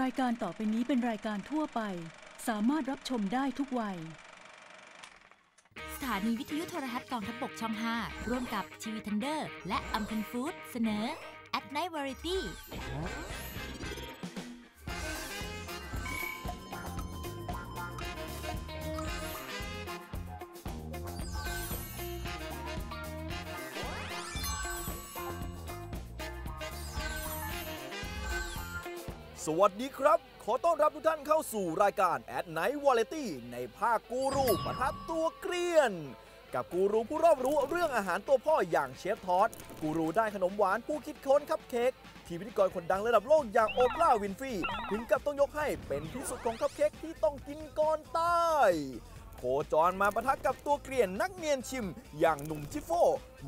รายการต่อไปนี้เป็นรายการทั่วไป สามารถรับชมได้ทุกวัย สถานีวิทยุโทรทัศน์กองทัพบกช่อง 5 ร่วมกับทีวีทันเดอร์ และอัมพันฟู้ดเสนอ At Night Variety สวัสดีครับ ขอต้อนรับทุกท่านเข้าสู่รายการแอดไนท์วอลเลตี้ในภาคกูรูปะทับตัวเกลียน กับกูรูผู้รอบรู้เรื่องอาหารตัวพ่ออย่างเชฟทอดกูรูด้านขนมหวานผู้คิดค้นคัพเค้กที่พิธีกรคนดังระดับโลกอย่างโอปราห์วินฟรีถึงกับต้องยกให้เป็นที่สุดของคัพเค้กที่ต้องกินก่อนตาย คจรมาปะทะกับตัวเกลียนนักเนียนชิม อย่างหนุ่มชิโฟ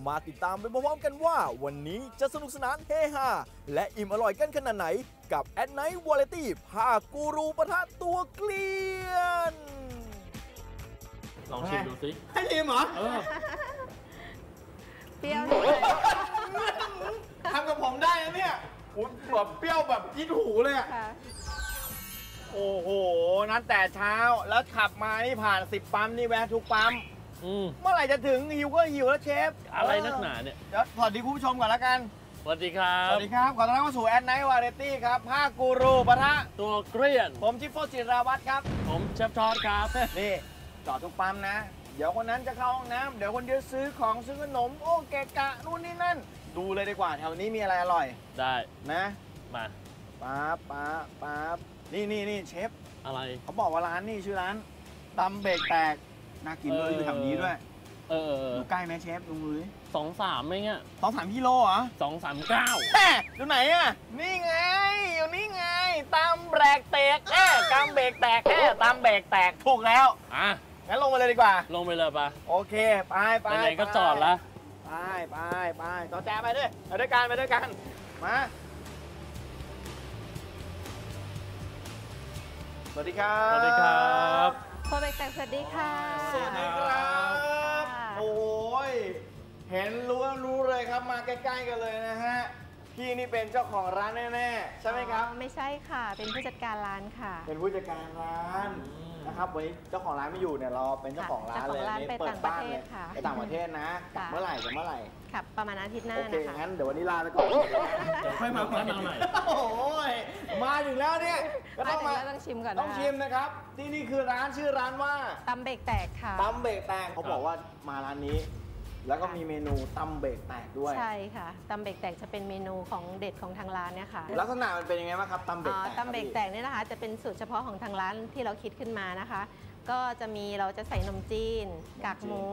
มาติดตามไปพร้อมๆกันว่า วันนี้จะสนุกสนานเฮฮาและอิ่มอร่อยกันขนาดไหน กับ At Night Variety ภาคกูรูปะทะตัวเกลียน ลองชิมดูสิให้ชิมเหรอเออเปรี้ยวด้วยทำกับผมได้นะเนี่ยอุ้ยแบบเปรี้ยวแบบยิดหูเลยอะค่ะ โอ้โห นัดแต่เช้าแล้วขับมานี่ผ่าน10ปั๊มนี่แวะทุกปั๊ม อืมเมื่อไหร่จะถึงหิวก็หิวแล้วเชฟอะไรนักหนาเนี่ยเดี๋ยวสวัสดีคุณผู้ชมก่อนละกัน สวัสดีครับสวัสดีครับ ขอต้อนรับเข้าสู่แอดไนท์วาไรตี้ครับภาคกูรูปะทะ ตัวเกลียน ผมชิฟโฟจิราวัตรครับ ผมเชฟทอดครับ นี่จอดทุกปั๊มนะ เดี๋ยวคนนั้นจะเข้าห้องน้ำเดี๋ยวคนเดียวซื้อของซื้อขนม โอ้เกะกะนู่นนี่นั่น ดูเลยดีกว่าแถวนี้มีอะไรอร่อยได้ นะมา ป๊าบป๊าบป๊าบ นี่นี่นี่เชฟอะไร เขาบอกว่าร้านนี่ชื่อร้านตำเบรกแตกน่ากินด้วยเอออยู่แถวนี้ด้วยเออเออเอออยู่ใกล้ไหมเชฟลุงลุยสองสามไหมเนี่ยสองสามกิโลเหรอสองสามเก้าแม่อยู่ไหนอะ นี่ไง อยู่นี่ไงตำเบรกแตกแอบตำเบรกแตกแอบตำเบรกแตกถูกแล้วอะงั้นลงมาเลยดีกว่า ลงไปเลยปะโอเค ไปไปไหนๆก็จอดละไปไปไปจอดแจไปด้วยไปด้วยกันไปด้วยกัน มา สวัสดีครับ สวัสดีครับโคเบกแตกสวัสดีค่ะ สวัสดีครับค่ะโอ้ย เห็นรู้ว่ารู้เลยครับมาใกล้ ๆ กันเลยนะฮะ พี่นี่เป็นเจ้าของร้านแน่ๆ ใช่ไหมครับ อ๋อไม่ใช่ค่ะ เป็นผู้จัดการร้านค่ะเป็นผู้จัดการร้านนะครับวันนี้เจ้าของร้านไม่อยู่เนี่ยเราเป็นเจ้าของร้านเลยเจ้าของร้านอัไปเปิดบ้านเลยต่างประเทศค่ะ ไปต่างประเทศนะกลับค่ะ เมื่อไหร่จะเมื่อไหร่ค่ะ ประมาณอาทิตย์หน้าโอเคนะคะงั้นเดี๋ยววันนี้ลาไปก่อนเดี๋ยวค่อยมาค่อยมาใหม่ โอ้ยมาถึงแล้วเนี่ยก็มาต้องถึงมาแล้วต้องชิมก่อนต้องนะคะชิมนะครับ ที่นี่คือร้านชื่อร้านว่า ตำเบรกแตกค่ะ ตำเบรกแตกเขาบอกว่ามาร้านนี้ แล้วก็มีเมนูตำเบรกแตกด้วย ใช่ค่ะตำเบรกแตกจะเป็นเมนูของเด็ดของทางร้านเนี่ยค่ะลักษณะมันเป็นยังไงบ้างครับตำเบรอ๋กอแตกตำเบรกแตกเนี่ยนะคะ จะเป็นสูตรเฉพาะของทางร้านที่เราคิดขึ้นมานะคะ ก็จะมีเราจะใส่นมจีน กากหมู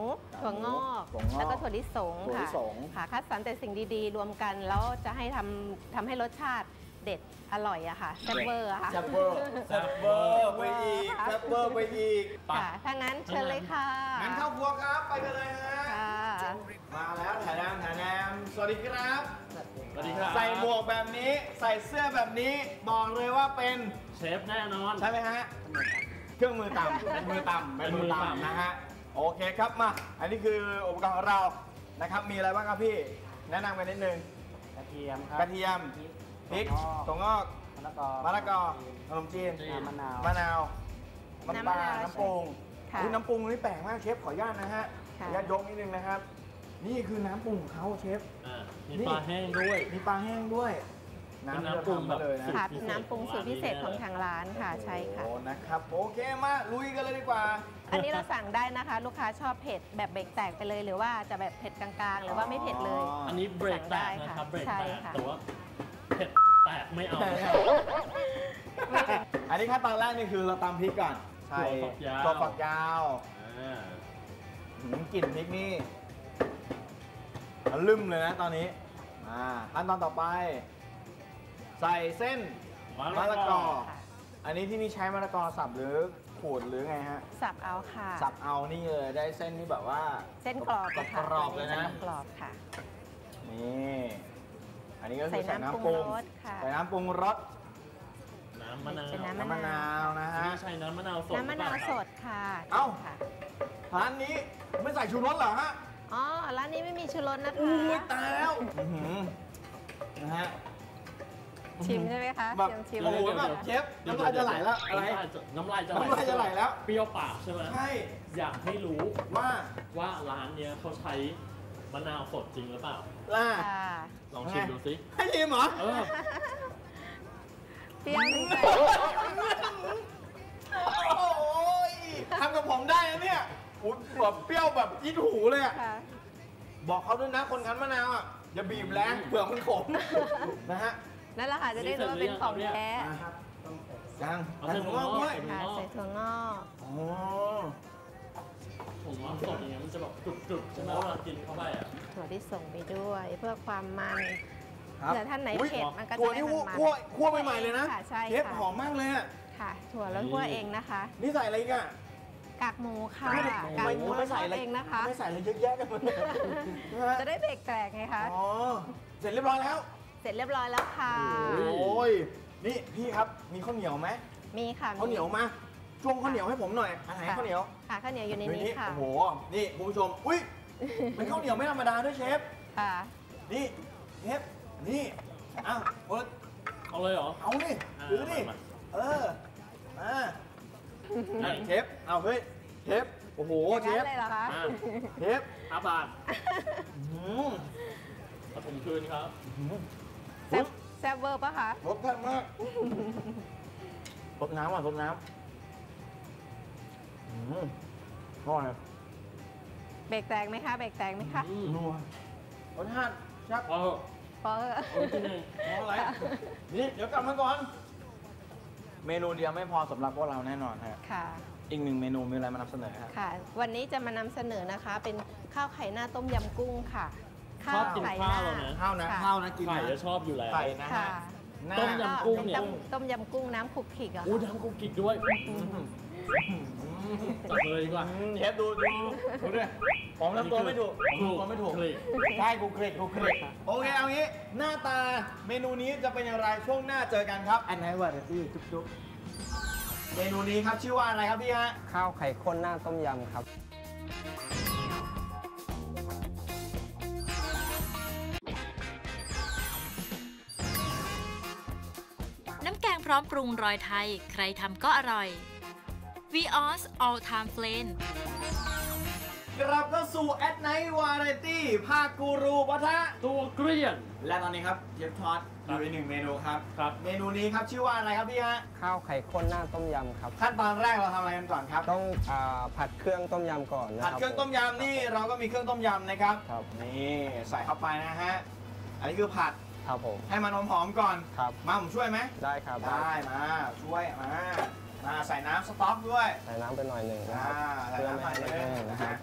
ถั่วงอกถั่วงอกแล้วก็ถั่วลิสงถั่วลิค่ะสงค่ะคัดสรรแต่สิ่งดีๆ รวมกันแล้วจะให้ทำทำให้รสชาติเด็ดอร่อยอะค่ะแซ่บเวอร์อะค่ะแซ่บเวอร์แซ่บเวอร์ไปอีกแซ่บเวอร์ไปอีกค่ะถ้างั้นเชิญเลยค่ะงั้นเข้าครัวครับไปกันเลยฮะค่ะ มาแล้วถ่ายน้ำถ่ายน้ำสวัสดีครับ สวัสดีครับใส่หมวกแบบนี้ ใส่เสื้อแบบนี้บอกเลยว่าเป็นเชฟแน่นอน ใช่ไหมฮะ เครื่องมือต่ำเป็นมือต่ำเป็นมือเป็นมือต่ำต่ำนะฮะ โอเคครับมา อันนี้คืออุปกรณ์ของเรานะครับ มีอะไรบ้างครับพี่ แนะนำกันนิดนึง กระเทียมครักระเทียม พริกถั่วงอกมะละกอมะละกอขนมจีนน้ำมะนาว มะนาวน้ำปลาน้ำมะนาวน้ำปรุงค่ะอุ๊ยน้ำปรุงนี่แปลกมากเชฟขออนุญาตนะฮะขอค่ะอนุญาตยกนิดนึงนะครับ นี่คือน้ำปรุงของเขาเชฟ อะมีนี่ ปลาแห้งด้วย มีปลาแห้งด้วยเป็นน้ำน้ำปรุงแบบเลยนะ ค่ะเป็นน้ำปรุงสูตรพิเศษของทางร้านค่ะใช่ค่ะ โอ้นะครับ โอเคมาลุยกันเลยดีกว่า อันนี้เราสั่งได้นะคะ ลูกค้าชอบเผ็ดแบบเบรกแตกไปเลยหรือว่าจะแบบเผ็ดกลางๆ หรือว่าไม่เผ็ดเลย อันนี้เบรกแตกนะครับเบรกใช่แตกค่ะ แต่ว่าเผ็ดแตกไม่เอา อันนี้ขั้นตอนแรกนี่คือเราตำพริกก่อนใช่ถั่วฝักยาว ตัวฝักยาวอ่า หืมกลิ่นพริกนี่มัน ลืมเลยนะตอนนี้อ่าขั้นตอนต่อไป ใส่เส้นมะมะละละกกอออันนี้ที่นี่ใช้มะละกอสับหรือขูดหรือไงฮะ สับเอาค่ะ สับเอานี่เลยได้เส้นที่แบบว่า เส้นกรอบอะค่ะกรอบๆเลยนะกรอบค่ะ นี่อันนี้ก็คือใส่ใส่น้ำน้ำปปรุรุงงรสค่ะใส่น้ำปรุงรสน้ำมะนาวเป็นน้ำน้ำมะนาวนะฮะนี่ใช่น้ำมะนาวสดน้ำมะนาวหรือเปล่สครับดค่ะ เอ้าค่ะร้านนี้ไม่ใส่ชูรสเหรอฮะ อ๋อ ร้านนี้ไม่มีชูรสนะคะอุ้ยตายแล้วอื้อหือนะฮะชิมใช่ไหมคะแบบชิมโอ้โหชิมแบบเชฟน้ำลายจะไหลแล้วอะไร น้ำลายจะน้ำลายจะไหลแล้ว เปรี้ยวปากใช่ไหมใช่ อยากให้รู้ว่าว่าร้านเนี้ยเขาใช้มะนาวสดจริงหรือเปล่า ล่าค่ะลองชิมดูสิให้ชิมเหรอเออเปรี้ยวถึงใจโอ้ยทำกับผมได้นะเนี่ย อุ๊ยแบบเปรี้ยวแบบยิดหูเลยอะค่ะ บอกเขาด้วยนะคนคั้นมะนาวอะอย่าบีบแรงเผื่อมันขมนะฮะนั่นแหละค่ะจะได้รู้ว่าเป็นของแท้นะครับยังเอาใส่เส้นถั่วถั่วงอกงอกด้วยค่ะใส่ถั่วงอกอ๋อผมว่าสดอย่างเงี้ยมันจะแบบกรุบๆใช่ไหมเวลากินเข้าไปอะ ถั่วที่ส่งไปด้วย เพื่อความมันครับเผื่อท่านไหนอุ๊ยเผ็ดมันก็จะถั่วได้นี่มันคั่วมัน คั่วคั่วใหม่ๆเลยนะค่ะใช่เชฟค่ะ หอมมากเลยอะค่ะ ถั่วแล้วคั่วเองนะคะ นี่ใส่อะไรอีกอะ กากหมูค่ะไม่กากไม่หมูไม่ทใส่อดอะไรเองนะคะ ไม่ใส่อะไรเยอะแยะกันหมดเลยนะฮะจะได้เบรกแตกไงคะอ๋อเสร็จเรียบร้อยแล้ว เสร็จเรียบร้อยแล้วค่ะโอ้ยนี่พี่ครับมีข้าวเหนียวไหมมีค่ะข้าวเหนียวมาช่วงข้าวเหนียวให้ผมหน่อยอันไหนข้าวเหนียวค่ะข้าวเหนียวอยู่ในนี้ค่ะโอ้โหนี่คุณผู้ชมอุ้ยเป็นข้าวเหนียวไม่ธรรมดาด้วยเชฟค่ะนี่เชฟนี่อ้าวเปิดเอาเลยเหรอเอานี่อ่าถือดิมาเออมานี่ เชฟเอาเฮ้ยเชฟโอ้โหอย่างเชนั้นฟเลยเหรอคะอะเชฟอาบาทอืมปฐมคืนครับแซ่บแซ่บเวอร์ปะคะรสแซ่บมากรสน้ำอะรสน้ำอืมอร่อยเบรกแตกไหมคะเบรกแตกไหมคะอืมนัวรสชาติชักเอาเถอะพอเถอะเอาที่หนึ่งมองอะไรนี่เดี๋ยวกลับมาก่อน เมนูเดียวไม่พอสำหรับพวกเราแน่นอนฮะค่ะ อีกหนึ่งเมนูมีอะไรมานำเสนอครับ ค่ะ วันนี้จะมานำเสนอนะคะ เป็นข้าวไข่หน้าต้มยำกุ้งค่ะชอบกินข้าวเรานะ ข้าวนะค่ข้าวนะกินไข่นะจะชอบอยู่แล้ว ไข่นะค่ะฮะหน้าต้มยำ กุ้งเนี่ย ต้มต้มยำกุ้งน้ำขลุกขลิกอะอู้ค่ะทำกุกกิกด้วย จัดเลยดีกว่าอืมเชฟดูดูดูด้วยผมทำตัวไม่ถูกผมทำตัวไม่ถูกคลิกใช่กูคลิกกูคลิกโอเคเอางี้ หน้าตาเมนูนี้จะเป็นอย่างไรช่วงหน้าเจอกันครับอันไหนวาไรตี้จุ๊บๆเมนูนี้ครับชื่อว่าอะไรครับพี่ฮะข้าวไข่ข้นหน้าต้มยำครับน้ำแกงพร้อมปรุงรอยไทย ใครทำก็อร่อย Vios All Time Flame กลับเข้าสู่แอดไนท์วาไรตี้ภาคกูรูปะทะ ตัวเกลี้ยง และตอนนี้ครับเชฟทอดอครับยู่ในหนึ่งเมนูครับ ครับ เมนูนี้ครับชื่อว่าอะไรครับพี่ฮะ ข้าวไข่ข้นหน้าต้มยำครับ ขั้นตอนแรกเราทำอะไรกันก่อนครับ ต้องอาผัดเครื่องต้มยำก่อนนะคผัรัดบเครื่องต้มยำนี่เราก็มีเครื่องต้มยำนะครับ ครับนี่ใส่เข้าไปนะฮะ อันนี้คือผัดครับผม ให้มันหอมๆก่อน ครับ มาผมช่วยไหม ได้ครับได้มาช่วยมา มาใส่น้ำสต๊อกด้วยใส่น้ำไปหน่อยหนึ่งนะอ่าครับใส่เพื่อน้ำไม่ใส่ให้เลมันยแห้งนะฮะ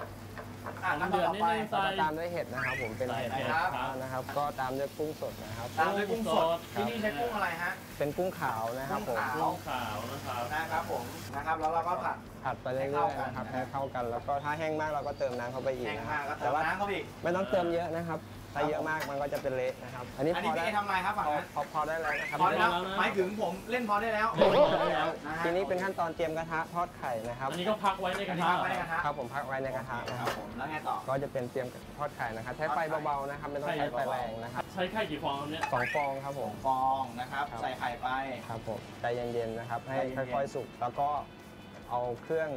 อะน้ำเดือดต่อนิดไปนึงก็ใส่จะตามด้วยเห็ดนะครับผมเป็นใส่เห็ดเห็ดครับครับ นะครับ ก็ตามด้วยกุ้งสดนะครับ ตามด้วยกุ้งสดกุ้ที่งสดนี่ใช้กุ้งอะไรฮะ เป็นกุ้งขาวนะครับผมกุ้งขาวกุ้งขาวนะครับนะครับผมนะครับแล้วเราก็ผัด ผัดไปเรื่อยให้เข้าๆกันนะครับนะให้เข้ากันแล้วก็ถ้าแห้งมากเราก็เติมน้ำเข้าไปอีกแห้งนะคมารักบก็เติแต่มว่าน้ำเข้าไปอีกไม่ต้องเติมเยอะนะครับ ถ้าเยอะมากมันก็จะเป็นเละนะครับ อันนี้อันพนี้อพี่ได้เอทำอะไรครับฝั่งพอนั้นพอพอได้แล้วนะครับพอได้แล้วหมายถึงผมเล่นพอได้แล้วเล่นพอได้แล้วนะฮะทีนี้เป็นขั้นตอนเตรียมกระทะทอดไข่นะครับอันนี้ก็พักไว้ในกอัระนนี้ทะพักไว้ในกระทะครับผมพักไว้ในกระทะนะคครัรับบผมแล้วไงต่อ ก็จะเป็นเตรียมทอดไข่นะครับใช้ไฟเบาๆนะครับไม่ต้องใช้ไฟแรงนะครับใช้ไข่กี่ฟองเนี่ย สองฟองครับผม ฟองนะครับ ครับ ใส่ไข่ไป ครับผมใจเย็นๆนะครับ ให้ใจเย็นๆ ค่อยๆสุกแล้วก็เอาเครื่อง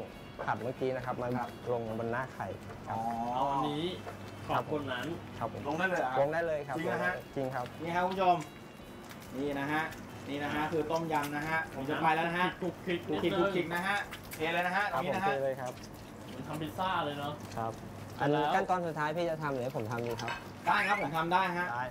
ผัดเมื่อกี้นะครับมาครับ ลงบนหน้าไข่ครับ เอาอันนี้ขอบคนนั้น ครับผมลงได้เลยเหรอลงได้เลยครับจริงนะฮะจริงครับ นี่ครับคุณผู้ชม นี่นะฮะ นี่นะฮะคือต้มยำนะฮะ ผมจะไปแล้วนะฮะกุกคิกกุกคิกกุกคิกนะฮะเทเลยนะฮะตครรับงนี้ผมนะเทฮะเลยครับเหมือนทำพิซซ่าเลยเนาะ ครับ อันนี้แล้ว ขั้นตอนสุดท้ายพี่จะทำหรือให้ผมทำดีครับได้ครับผมทำได้ฮะ ได้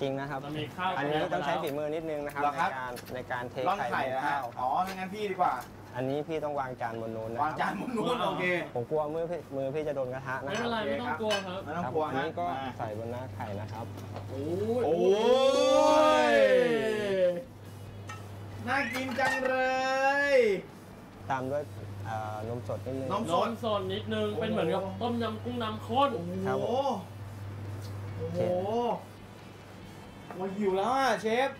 จริงนะครับเรามีข้าวอันนี้ต้องใช้แล้วฝีมือนิดนึงนะครับเหรอในครับ การในการเทร่อนไข่ไข่บนนะฮะ ข้าวอ๋องั้นพี่ดีกว่า อันนี้พี่ต้องวางจานบนนู้นนะวางคจารับนมุมนู้นโอเคผมกลัวมือพี่มือพี่จะโดนกระทะนะไม่คเป็รันบไรไม่ต้องกลัวครับ ไม่ต้องครับกลัวอันฮะนี้ก็มาใส่บนหน้าไข่นะครับ โอ้ยโอ้ยน่ากินจังเลย ตามด้วยเอ่อนมสดนิดนึง นมนมสดนิดนึง เป็นเหมือนกับต้มยำกุ้งน้ำข้น โอ้โหครับผม โอ้โหโอ้ยหิวแล้วอะเชฟ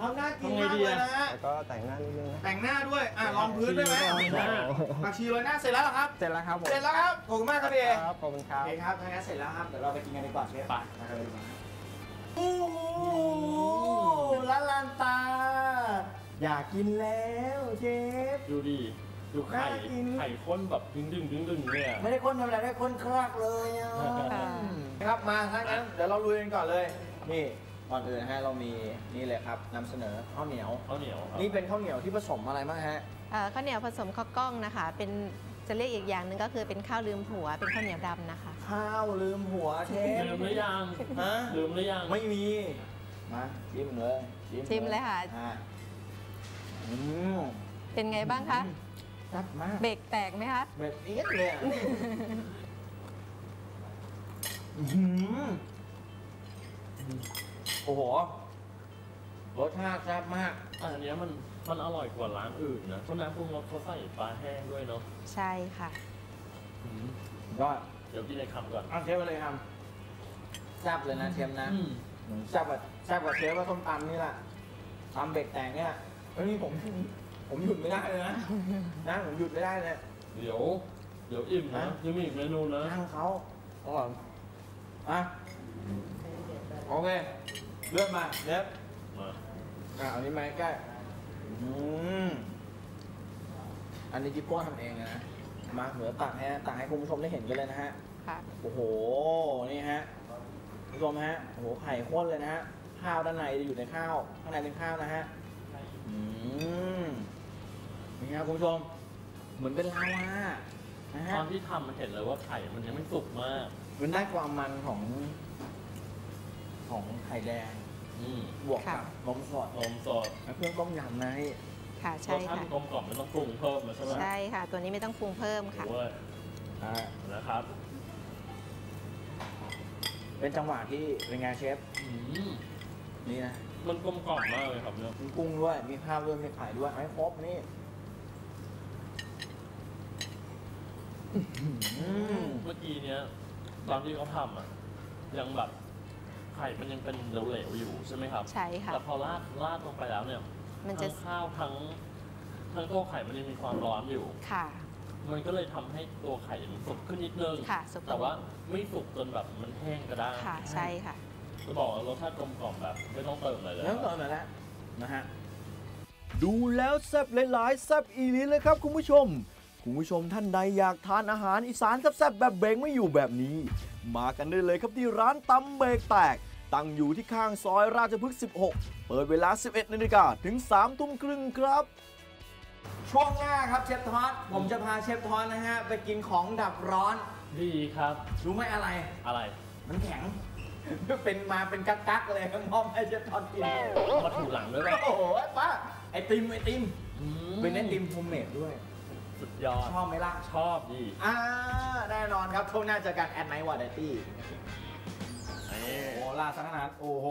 ทำน่ากินมากเลยนะฮะ แล้วก็แต่งหน้านิดนึงนะ แต่งหน้าด้วย อะลองพื้นด้วยไหมลองหน้าผักชีโรยหน้าเสร็จแล้วเหรอครับ เสร็จแล้วครับผมเสร็จแล้วครับ ขอบคุณมากครับพี่เอครับขอบคุณคโอรับ เคครับถ้างั้นเสร็จแล้วครับ เดี๋ยวเราไปกินกันดีกว่าเชฟไปมาเลยดีกว่าโอ้โหละลานตา อยากกินแล้วเชฟ ดูดีดูไข่ น่ากิน ไข่ข้นแบบดึงดึงดึงดึงเนี่ย ไม่ได้คนธรรมดาได้คนครากเลยอะค่ะครับมาถ้างั้นเดี๋ยวเราลุยกันก่อนเลย นี่ ก่อนอื่นนะฮะเรามีนี่เลยครับนำเสนอข้าวเหนียว ข้าวเหนียวครับนี่เป็นข้าวเหนียวที่ผสมอะไรบ้างฮะ เอ่อข้าวเหนียวผสมข้าวกล้องนะคะ เป็นจะเรียกอีกอย่างหนึ่งก็คือเป็นข้าวลืมผัว เป็นข้าวเหนียวดำนะคะ ข้าวลืมหัวเชฟ ลืมหรือยังฮะ ลืมหรือยังไม่มี มาชิมเลยชิมเลยค่ะ อ่อืมเป็นไงบ้างคะ แซ่บมากเบรกแตกไหมคะแบบนี้เลยอะอื้อหือ โอ้โห รสชาติแซ่บมาก อันเนี้ยมันมันอร่อยกว่าร้านอื่นนะเพราะน้ำปรุงรสเขาใส่ปลาแห้งด้วยเนาะใช่ค่ะ อืมยอดเดี๋ยวกินในคำก่อนเอาเชฟไปเลยครับแซ่บเลยนะเชฟนะ อืมแซ่บกว่าแซ่บกว่าเชฟว่าส้มตำนี่แหละตำเบรกแตกเนี่ยเอ้ยนี่ผม ผมหยุดไม่ได้เลยนะ นะผมหยุดไม่ได้เลย เดี๋ยว เดี๋ยวอิ่มนะฮะ ยังมีอีกเมนูนะ นั่งเขาก่อนอะโอเค เลื่อนมาเชฟมาอะเอานี้มาใกล้อืมอันนี้จิ๊บโป้ทำเองเลยนะ มาเหลือตักให้นะตักให้คุณผู้ชมได้เห็นกันเลยนะฮะค่ะโอ้โห นี่ฮะคุณผู้ชมฮะ โอ้โหไข่ข้นเลยนะฮะ ข้าวด้านในจะอยู่ในข้าว ข้างในเป็นข้าวนะฮะ อืมนี่ครับคุณผู้ชม เหมือนเป็นลาวานะตฮะอนที่ทำมันเห็นเลยว่าไข่มันยังไม่สุกมาก มันได้ความมันของ ของไข่แดงอืมบวกกับค่ะนมสดนมสดและเครื่องต้มยำนะนี่ค่ะรใช่สชาติค่ะ กลมกล่อมไม่ต้องปรุงเพิ่มแล้วใช่ไหมใช่ค่ะ ตัวนี้ไม่ต้องปรุงเพิ่มค่ะ โอ้ยอ่านะครับเป็นจังหวะที่เป็นไงเชฟอืมนี่นะมันกลมกล่อมมากเลยครับเนี่ยมีกุ้งด้วยมีข้าวด้วยมีไข่ด้วยให้ครบนี่อืมเมื่อกี้เนี้ยตอนที่เขาทำอะยังแบบ ไข่มันยังเป็นเหลวๆอยู่ใช่ไหมครับ ใช่ค่ะ แต่พอราดราดลงไปแล้วเนี่ยมันจะทั้งข้าวทั้งทั้งตัวไข่มันยังมีความร้อนอยู่ ค่ะ มันก็เลยทำให้ตัวไข่มันสุกขึ้นนิดนึงค่ะสุกขึ้นแต่ว่าไม่สุกจนแบบมันแห้งก็ได้ค่ะ ใช่ค่ะจะบอกว่ารสชาติกลมกล่อมแบบไม่ต้องเติมอะไรเลยเริ่มต้นมาแล้วนะฮะ ดูแล้วแซ่บหลายๆแซ่บอีหลีเลยครับคุณผู้ชม คุณผู้ชมท่านใดอยากทานอาหารอีสานแซ่บๆแบบเบงไม่อยู่แบบนี้ มากันได้เลยครับที่ร้านตำเบรกแตก ตั้งอยู่ที่ข้างซอยราชพฤกษ์ 16 เปิดเวลา 11 นาฬิกาถึง 3 ทุ่มครึ่งครับ ช่วงหน้าครับเชฟทอดผมจะพาเชฟทอดนะฮะ ไปกินของดับร้อน ดีครับ รู้ไหมอะไร อะไร มันแข็ง เป็นมาเป็นกักๆเลยมอมให้เชฟทอดกินมาถูหลังด้วยป่ะโอ้โหป้าไอติมไอติมอืมเป็นไอติมโฮมเมดด้วยสุดยอด ชอบไหมล่ะ ชอบดี อ่า แน่นอนครับช่วงหน้าเจอกันแอดไนท์วอร์ดตี้เอ้ยโอ้ ลาสังขนาดโอ้โห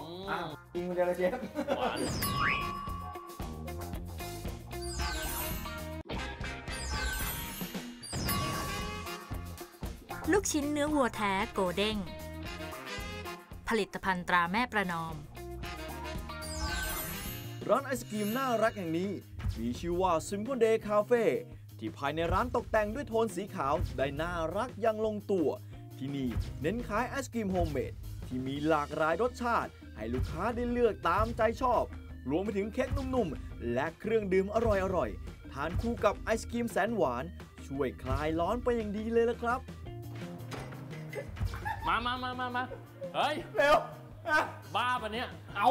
อืมอ้าวกินคนเดียวเลยเชฟหวานลูกชิ้นเนื้อวัวแท้โกเด้ง ผลิตภัณฑ์ตราแม่ประนอม ร้านไอศกรีมน่ารักแห่งนี้ มีชื่อว่า Simple Day Cafe ที่ภายในร้านตกแต่งด้วยโทนสีขาว ได้น่ารักอยังลงตัว ที่นี่เน้นขายไอศกรีมโฮมเมด ที่มีหลากหลายรสชาติ ให้ลูกค้าได้เลือกตามใจชอบ รวมไปถึงเค้กนุ่มๆ และเครื่องดื่มอร่อยๆ ทานคู่กับไอศกรีมแสนหวาน ช่วยคลายร้อนไปอย่างดีเลยละครับ มามามามามาเฮ้ย เร็วอะบ้าปะเนี่ยเอา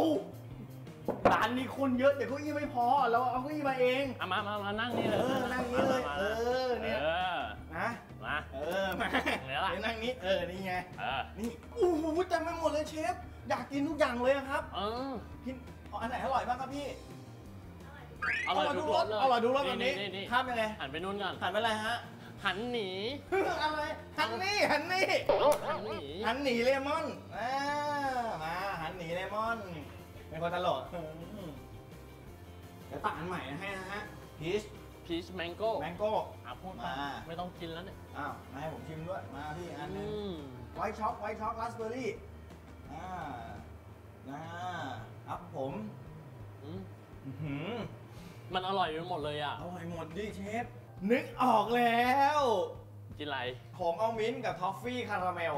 ร้านนี้คนเยอะเดี๋ยวเก้าอี้ไม่พอ เราเอาเก้าอี้มาเอง เอามามามานั่งนี่เลยเออนั่งนี่เลยมามาเออเนี่ยเออ นะ มา เออ มาเนี่ยล่ะเดี๋ยวนั่งนี้ เออ นี่ไง เออ นี่โอ้โหเต็มไปหมดเลยเชฟ อยากกินทุกอย่างเลยอะครับ เออ พี่เอาอันไหนอร่อยบ้างครับพี่อร่อยทุกรสเลยอร่อยทุกรสแบบนี้นี่นี่ข้ามยังไงหันไปนู่นก่อน หันไปอะไรฮะ หันหนี อะไร หันนี่ หันนี่ หันหนี หันหนีเลมอนอ่ามา หันหนีเลมอน เป็นคนตลกอืมเดี๋ยวตักอันใหม่ให้นะฮะพีช พีชแมงโก้แมงโก้อะพูดมามา ไม่ต้องกินแล้วเนี่ย อ้าวมาให้ผมชิมด้วย มาพี่อันหนึอืงมไวท์ช็อกไวท์ช็อกราสเบอร์รี่อ่านะครับผมอืมอื้อหือมันอร่อยไปหมดเลยอะ อร่อยหมดดิเชฟ นึกออกแล้ว กินอะไรผมเอามิ้นท์กับทอฟฟี่คาราเมล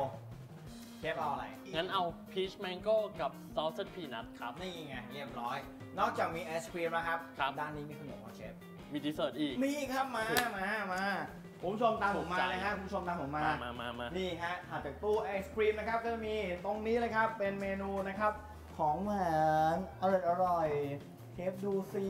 เชฟเอาอะไร งั้นเอาพีชแมงโก้กับซอสพีนัทครับ นี่ไง เรียบร้อย นอกจากมีไอศครีมนะครับครับ ด้านนี้มีขนมครับเชฟ มีดีเซอร์ตอีก มีครับมา มา มาคุณผู้ชมตามผมมาเลยฮะคุณผู้ชมตามผมมา มามามามานี่ฮะถัดจากตู้ไอศครีมนะครับก็จะมีตรงนี้เลยครับเป็นเมนูนะครับ ของหวานอร่อยอร่อยเชฟดูซี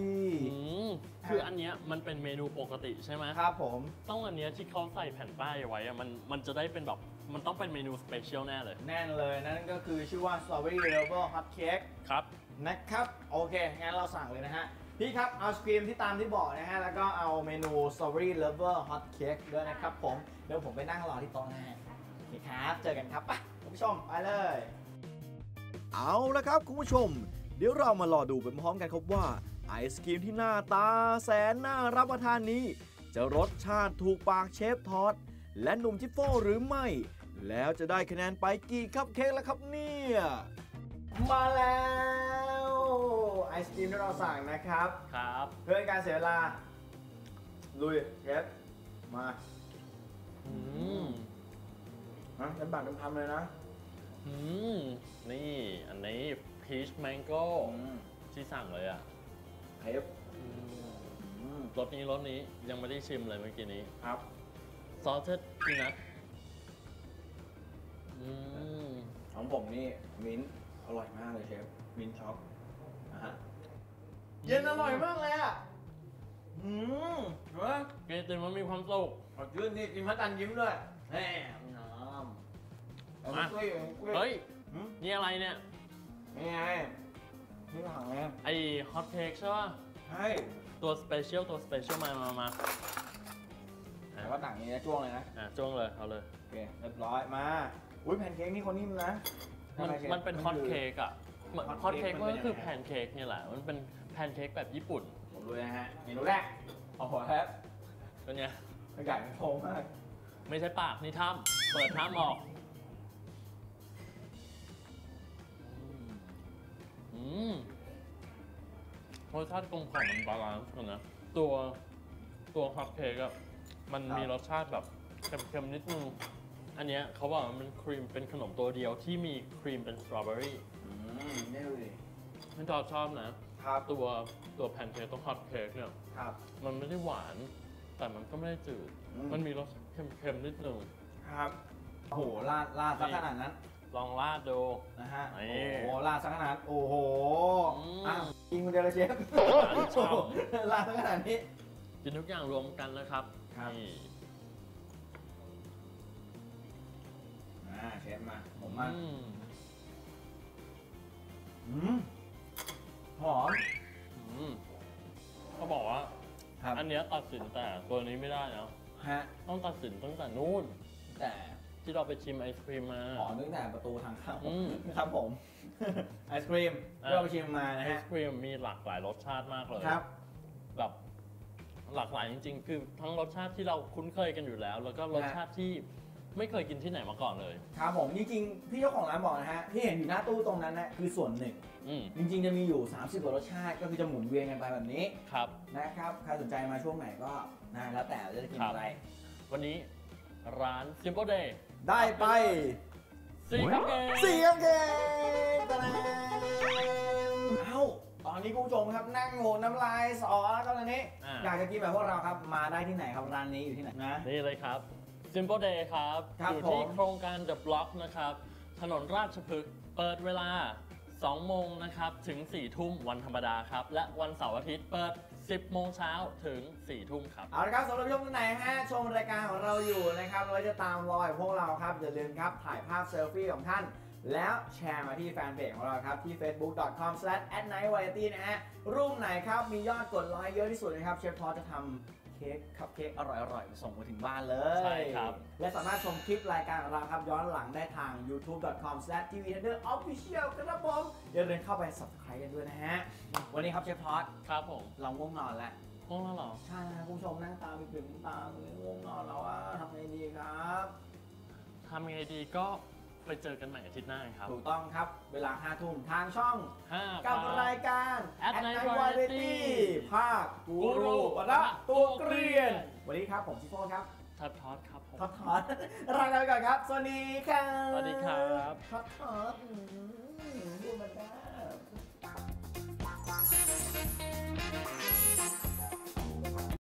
อืมคืออันเนี้ยมันเป็นเมนูปกติใช่ไหมครับผมต้องอันเนี้ยที่เขาใส่แผ่นป้ายไว้อะมันมันจะได้เป็นแบบมันต้องเป็นเมนูสเปเชียลแน่เลย แน่นเลยนั่นก็คือชื่อว่า strawberry level hot cake ครับ นะครับ โอเค งั้นเราสั่งเลยนะฮะ พี่ครับ เอาไอศครีมที่ตามที่บอกนะฮะ แล้วก็เอาเมนู strawberry lover hot cake ด้วยนะครับผม เดี๋ยวผมไปนั่งรอที่โต๊ะนะฮะโอเคครับ เจอกันครับไปคุณผู้ชม ไปเลย เอาละครับคุณผู้ชม เดี๋ยวเรามารอดูไปพร้อมกันครับว่า ไอศกรีมที่หน้าตาแสนน่ารับประทานนี้ จะรสชาติถูกปากเชฟทอด และหนุ่มจิฟโฟหรือไม่ แล้วจะได้คะแนนไปกี่คัพเค้กแล้วครับเนี่ย มาแล้ว ไอศครีมที่เราสั่งนะครับ ครับ เพื่อเป็นการเสียเวลา ลุยเชฟมาอืมฮะเต็มปากเต็มคำเลยนะอืมนี่อันนี้พีชแมงโก้อืมที่สั่งเลยอะเชฟอืมรสนี้รสนี้ยังไม่ได้ชิมเลยเมื่อกี้นี้ ครับ salted peanut อืมของผมนี่มิ้นท์อร่อยมากเลยเชฟมิ้นท์ช็อกนะฮะ เย็นอร่อยมากเลยอะอืมเฮ้ยกินไอติมมันมีความสุขขอชื่นนี่กินพระจันทร์ยิ้มด้วยแหมน้ำเอามากล้วยเอากล้วยเฮ้ยหืมนี่อะไรเนี่ย นี่ไงนี่ถังไงไอฮอตเค้กใช่ป่ะ ใช่ตัวสเปเชียลตัวสเปเชียลมามามาแต่ว่าต่างนี้นะจ้วงเลยนะ อะจ้วงเลยเอาเลย โอเค เรียบร้อยมา อุ้ยแพนเค้กนี่คนนิ่มนะมันทำไชฟมันเป็นฮอตเค้กอะ เหมือน hot ฮอตเค้ก cake มันก็คือมันเป็นยังไงแพนเค้กเนี่ยแหละ มันเป็นแพนเค้กแบบญี่ปุ่น ผมดูนะฮะเมนูแรกเอาหัวแฮปเป็นไงอากาศมันโทมาก ไม่ใช่ปากนี่ถ้ำเปิดถ้ำออกอืมรสชาติกลมกล่อมมันบาลานซ์กันนะ ตัวตัวฮอตเค้กอะมันมีรสชาติแบบเค็มๆนิดนึง อันเนี้ยเขาบอกว่ามันครีมเป็นขนมตัวเดียวที่มีครีมเป็นสตรอเบอรี่ อืมนี่ดูดิที่จอชอบนะ ครับตัวตัวแพนเค้กตัวฮอตเค้กเนี่ย ครับ มันไม่ได้หวาน แต่มันก็ไม่ได้จืด อืม มันมีรสเค็มๆนิดนึง ครับโอ้โหลาดลาดสักขนาดนั้นลองราดดู นะฮะนี่ โอ้โหลาดสักขนาดนั้นโอ้โหอืมอ้าวกินคนเดียวเลยเชฟชอบลาดสักขนาดนี้ กินทุกอย่างรวมกันนะครับครับ นี่อ่าเชฟมาผมมา อืมอืม หอม อืมเขาบอกว่า ครับอันเนี้ยตัดสินแต่ตัวนี้ไม่ได้นะฮะต้องตัดสินตั้งแต่นู่น แต่ที่เราไปชิมไอศครีมมาขอตั้งแต่ประตูทางเข้าอืม ครับผม ไอศครีมอะที่เราไปชิมมาไอนะศฮะครีมมีหลากหลายรสชาติมากเลยครับ แบบหลากหลายจริง ๆ คือทั้งรสชาติที่เราคุ้นเคยกันอยู่แล้ว แล้วก็รสชาติที่ ไม่เคยกินที่ไหนมาก่อนเลย ครับผมจริงๆพี่เจ้าของร้านบอกนะฮะที่เห็นอยู่หน้าตู้ตรงนั้นนะคือส่วนหนึ่ง อืมจริงๆจะมีอยู่ 30กว่ารสชาติก็คือจะหมุนเวียนกันไปแบบนี้ครับ นะครับใครสนใจมาช่วงไหนก็นะแล้วแต่เราจะกินครับอะไร วันนี้ร้าน Simple Day ได้ไปสี่ครับเกสี่ครับเกมตะแลมเอ้าตอนนี้คุณผู้ชมครับนั่งโหนน้ำลายสอแล้วก็ตอนนี้อ่าอยากจะกินแบบพวกเราครับมาได้ที่ไหนครับร้านนี้อยู่ที่ไหนนะ นี่เลยครับ Simple Day ครับ ครับอยู่ที่ผม โครงการ The Block นะครับ ถนนราชพฤกษ์เปิดเวลา 2 โมงนะครับ ถึง 4 ทุ่มวันธรรมดาครับ และวันเสาร์อาทิตย์เปิด 10 โมงเช้าถึง 4 ทุ่มครับ เอาละครับสำหรับผู้ชมท่านไหนฮะชมรายการของเราอยู่นะครับเราจะตามรอยพวกเราครับอย่าลืมครับถ่ายภาพเซลฟี่ของท่าน แล้วแชร์มาที่แฟนเพจของเราครับ ที่ facebook.com/atnightVariety นะฮะรูปไหนครับ มียอดกดไลค์เยอะที่สุดนะครับ เชฟพอจะทำเค้กคัพเค้กอร่อยๆส่งมาถึงบ้านเลยใช่ครับ และสามารถชมคลิปรายการของเราครับ ย้อนหลังได้ทาง youtube.com/tvtender.official ครับผมอย่าลืมเข้าไป subscribe กันด้วยนะฮะ วันนี้ครับเชฟพอดครับผมเราง่วงนอนแล้วง่วงแล้วเหรอ ใช่ครับคุณผู้ชมนั่งตาปิ่มๆตาง่วงนอนแล้วว่าทำไงดีครับทำยังไงดีก็ ไปเจอกันใหม่อาทิตย์หน้าครับ ถูกต้องครับ เวลา5ทุ่มทางช่อง 5 กับรายการ At Night Variety ภาคกูรูระตัวเกรียน วันนี้ครับผมชิโป้ครับทอดทอตครับผมทอดทอตรากกันก่อนครับ สวัสดีครับ สวัสดีครับทอดทอดพูดมาได้